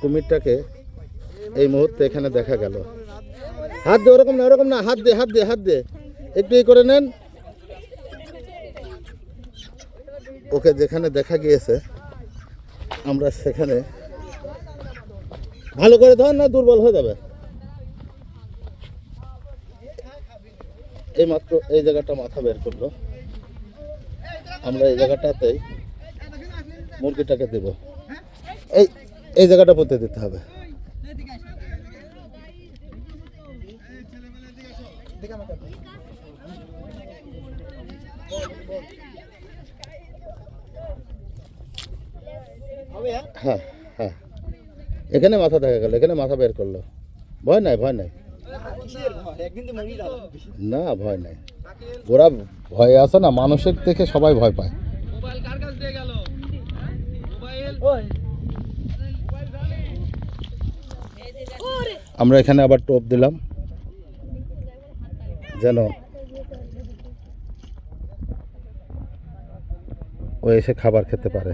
কুমিরটাকে এই মুহূর্তে এখানে দেখা গেল। হাত দে, ওরকম না ওরকম না, হাত দিয়ে হাত দিয়ে হাত দিয়ে একটু করে নেন। ওকে যেখানে দেখা গিয়েছে, আমরা সেখানে ভালো করে ধর না, দুর্বল হয়ে যাবে। এই মাত্র এই জায়গাটা মাথা বের করল। আমরা এই জায়গাটাতেই মুরগিটাকে দেব। এই এই জায়গাটা পুঁতে দিতে হবে। হ্যাঁ হ্যাঁ। এখানে মাথা দেখা গেল এখানে মাথা বের করল। ভয় নাই ভয় নাই। না ভয় নাই। ওরা ভয় আছে না মানুষের দেখে সবাই ভয় পায়। মোবাইল কার কাছ গেল? মোবাইল। আমরা এখানে আবার টোপ দিলাম। যেন ও এসে খাবার খেতে পারে।